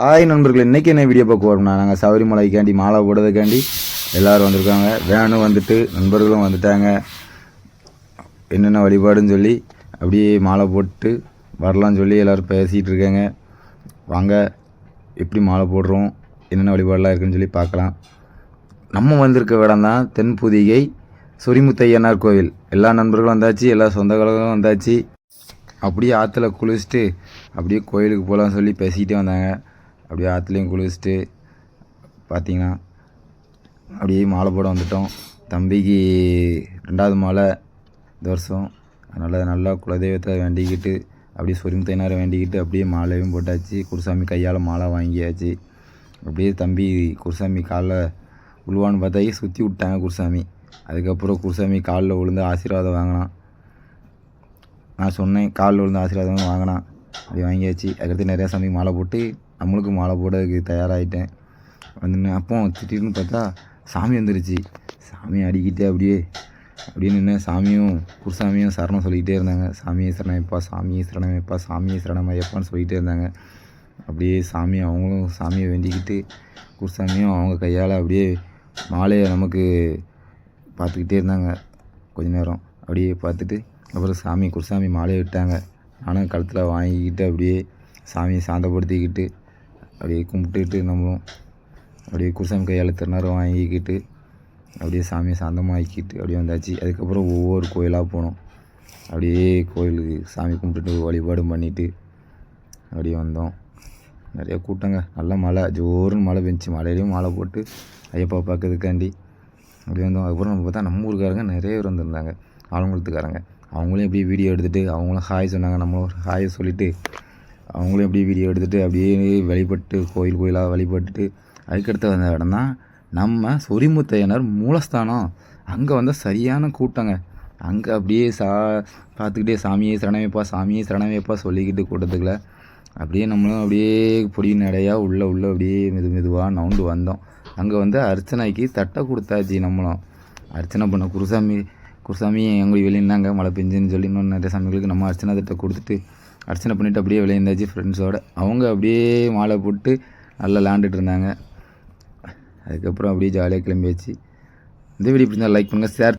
Hi நண்பர்கள். இன்றைக்கி என்ன வீடியோ பார்க்க வரோம்னா நாங்கள் சபரிமலைக்காண்டி மாலை போடுறதுக்காண்டி எல்லோரும் வந்திருக்காங்க. வேனும் வந்துட்டு நண்பர்களும் வந்துட்டாங்க. என்னென்ன வழிபாடுன்னு சொல்லி அப்படியே மாலை போட்டு வரலாம்னு சொல்லி எல்லோரும் பேசிகிட்டு இருக்காங்க. வாங்க எப்படி மாலை போடுறோம் என்னென்ன வழிபாடெலாம் இருக்குன்னு சொல்லி பார்க்கலாம். நம்ம வந்திருக்க இடம் தான் தென்புதிகை சொரிமுத்தையனார் கோவில். எல்லா நண்பர்களும் வந்தாச்சு எல்லா சொந்தங்களும் வந்தாச்சு. அப்படியே ஆற்றுல குளிச்சுட்டு அப்படியே கோயிலுக்கு போகலான்னு சொல்லி பேசிக்கிட்டே வந்தாங்க. அப்படியே ஆற்றுலையும் குளிச்சுட்டு பார்த்தீங்கன்னா அப்படியே மாலை போட வந்துட்டோம். தம்பிக்கு ரெண்டாவது மாலை இந்த வருஷம். அதனால் நல்லா குலதெய்வத்தை வேண்டிக்கிட்டு அப்படியே சொரிமுத்தையனாரை வேண்டிக்கிட்டு அப்படியே மாலையும் போட்டாச்சு. குருசாமி கையால் மாலை வாங்கியாச்சு. அப்படியே தம்பி குருசாமி காலில் உழுவான்னு பார்த்தாக்கி சுற்றி விட்டாங்க குருசாமி. அதுக்கப்புறம் குருசாமி காலில் விழுந்து ஆசீர்வாதம் வாங்கினான். நான் சொன்னேன் காலில் விழுந்து ஆசீர்வாதம் வாங்கினான். அது வாங்கியாச்சு. அதுக்கடுத்து நிறையா சாமி மாலை போட்டு நம்மளுக்கும் மாலை போடுறதுக்கு தயாராகிட்டேன் வந்து அப்போ திடீர்னு பார்த்தா சாமி வந்துருச்சு. சாமி அடிக்கிட்டே அப்படியே அப்படியே நின்று சாமியும் குருசாமியும் சரணம் சொல்லிக்கிட்டே இருந்தாங்க. சாமியை சரணமைப்பா சாமியே சரணமைப்பா சாமியே சரணமையப்பான்னு சொல்லிகிட்டே இருந்தாங்க. அப்படியே சாமி அவங்களும் சாமியை வேண்டிக்கிட்டு குருசாமியும் அவங்க கையால் அப்படியே மாலையை நமக்கு பார்த்துக்கிட்டே இருந்தாங்க. கொஞ்ச நேரம் அப்படியே பார்த்துட்டு அப்புறம் சாமி குருசாமி மாலையை விட்டாங்க. நானும் கழுத்தில் வாங்கிக்கிட்டு அப்படியே சாமியை சாந்தப்படுத்திக்கிட்டு அப்படியே கும்பிட்டுக்கிட்டு நம்மளும் அப்படியே குருசாமி கையால் திருநரம் வாங்கிக்கிட்டு அப்படியே சாமியை சாந்தமாக்கிட்டு அப்படியே வந்தாச்சு. அதுக்கப்புறம் ஒவ்வொரு கோயிலாக போனோம். அப்படியே கோயிலுக்கு சாமி கும்பிட்டுட்டு வழிபாடும் பண்ணிவிட்டு அப்படியே வந்தோம். நிறைய கூட்டங்க. நல்ல மழை. ஜோருன்னு மழை பெஞ்சி மழையிலையும் மாலை போட்டு ஐயப்பா பார்க்கறதுக்காண்டி அப்படி வந்தோம். அதுக்கப்புறம் நம்ம பார்த்தா நம்ம ஊருக்காரங்க நிறைய பேர் வந்திருந்தாங்க. ஆலங்குளத்துக்காரங்க அவங்களும் எப்படியே வீடியோ எடுத்துகிட்டு அவங்களும் ஹாய் சொன்னாங்க நம்மளும் ஹாய் சொல்லிவிட்டு அவங்களும் எப்படியே வீடியோ எடுத்துகிட்டு அப்படியே வழிபட்டு கோயில் கோயிலாக வழிபட்டுட்டு அதுக்கடுத்து வந்த இடம் தான் நம்ம சொரிமுத்தையனர் மூலஸ்தானம். அங்கே வந்தால் சரியான கூட்டங்க. அங்கே அப்படியே சா பார்த்துக்கிட்டே சாமியே சரணமைப்பா சாமியே சரணமைப்பா சொல்லிக்கிட்டு கூட்டத்துக்குள்ள அப்படியே நம்மளும் அப்படியே பொடி நடையாக உள்ளே உள்ளே அப்படியே மெது மெதுவாக நவுண்டு வந்தோம். அங்கே வந்து அர்ச்சனைக்கு தட்டை கொடுத்தாச்சு நம்மளும். அர்ச்சனை பண்ண குருசாமி குருசாமி எங்களுக்கு வெளியிருந்தாங்க மழை பெஞ்சுன்னு சொல்லி இன்னும் நிறைய சாமிகளுக்கு நம்ம அர்ச்சனை திட்ட கொடுத்துட்டு அர்ச்சனை பண்ணிவிட்டு அப்படியே விளையாண்டாச்சு ஃப்ரெண்ட்ஸோட அவங்க அப்படியே மாலை போட்டு நல்லா விளாண்டுட்டு இருந்தாங்க. அதுக்கப்புறம் அப்படியே ஜாலியாக கிளம்பியாச்சு இந்த வீடியோ பிடிச்சா லைக் பண்ணுங்கள் ஷேர்